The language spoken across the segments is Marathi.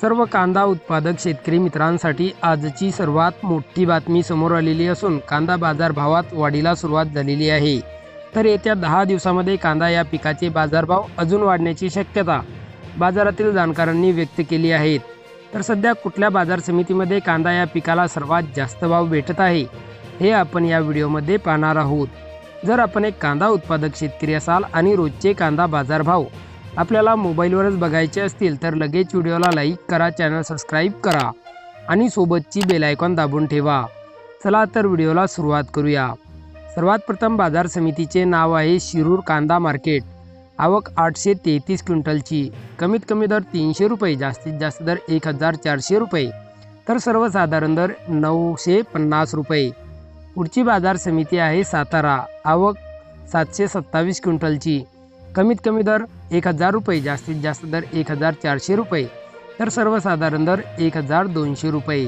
सर्व कांदा उत्पादक शेतकरी मित्रांसाठी आजची सर्वात मोठी बातमी समोर आलेली असून कांदा बाजार भावात वाढीला सुरुवात झालेली आहे. तर येत्या दहा दिवसामध्ये कांदा या पिकाचे बाजारभाव अजून वाढण्याची शक्यता बाजारातील जाणकारांनी व्यक्त केली आहेत तर सध्या कुठल्या बाजार समितीमध्ये कांदा या पिकाला सर्वात जास्त भाव भेटत आहे हे आपण या व्हिडिओमध्ये पाहणार आहोत. जर आपण एक कांदा उत्पादक शेतकरी असाल आणि रोजचे कांदा बाजारभाव आपल्याला मोबाईलवरच बघायचे असतील तर लगेच व्हिडिओला लाईक करा चॅनल सबस्क्राईब करा आणि सोबतची बेल आयकॉन दाबून ठेवा. चला तर व्हिडिओला सुरुवात करूया. सर्वात प्रथम बाजार समितीचे नाव आहे शिरूर कांदा मार्केट. आवक आठशे तेहतीस क्विंटलची. कमीत कमी दर तीनशे रुपये जास्तीत जास्त दर एक हजार चारशे रुपये. तर सर्वसाधारण दर नऊशे पन्नास रुपये. पुढची बाजार समिती आहे सातारा. आवक सातशे सत्तावीस क्विंटलची. कमीत कमी दर एक हजार रुपये जास्तीत जास्त दर एक हजार चारशे रुपये तर सर्वसाधारण दर एक हजार दोनशे रुपये.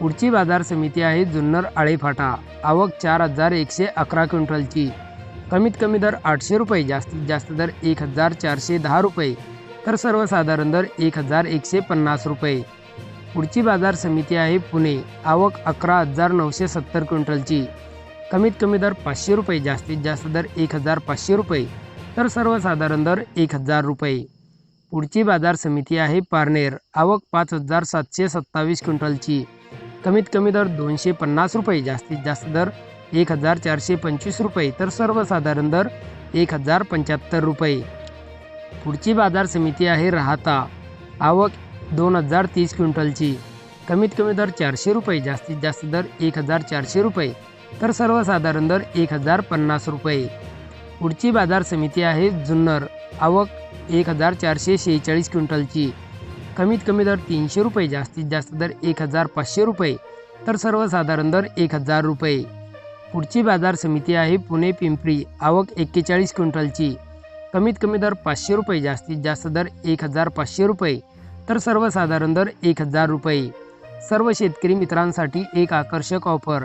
पुढची बाजार समिती आहे जुन्नर आळेफाटा. आवक चार हजार एकशे अकरा क्विंटलची. कमीत कमी दर आठशे रुपये जास्तीत जास्त दर एक हजार चारशे दहा रुपये तर सर्वसाधारण दर एक हजार एकशे पन्नास रुपये. पुढची बाजार समिती आहे पुणे. आवक अकरा हजार नऊशे सत्तर क्विंटलची. कमीत कमी दर पाचशे रुपये जास्तीत जास्त दर एक हजार पाचशे रुपये तर सर्वसाधारण दर एक हजार रुपये. पुढची बाजार समिती आहे पारनेर. आवक पाच हजार सातशे सत्तावीस क्विंटलची. कमीत कमी दर दोनशे पन्नास रुपये. जास्तीत जास्त दर एक हजार चारशे पंचवीस रुपये. तर सर्वसाधारण दर एक हजार पंच्याहत्तर रुपये. पुढची बाजार समिती आहे राहता. आवक दोन हजार तीस क्विंटलची. कमीत कमी दर चारशे रुपये. जास्तीत जास्त दर एक हजार चारशे रुपये. तर सर्वसाधारण दर एक हजार पन्नास रुपये. पुढची बाजार समिती आहे जुन्नर. आवक एक हजार चारशे शेहेचाळीस क्विंटलची. कमीत कमी दर तीनशे रुपये जास्तीत जास्त दर एक हजार पाचशे रुपये तर सर्वसाधारण दर एक हजार रुपये. पुढची बाजार समिती आहे पुणे पिंपरी. आवक एक्केचाळीस क्विंटलची. कमीत कमी दर पाचशे रुपये जास्तीत जास्त दर एक हजार पाचशे रुपये तर सर्वसाधारण दर एक हजार रुपये. सर्व शेतकरी मित्रांसाठी एक आकर्षक ऑफर.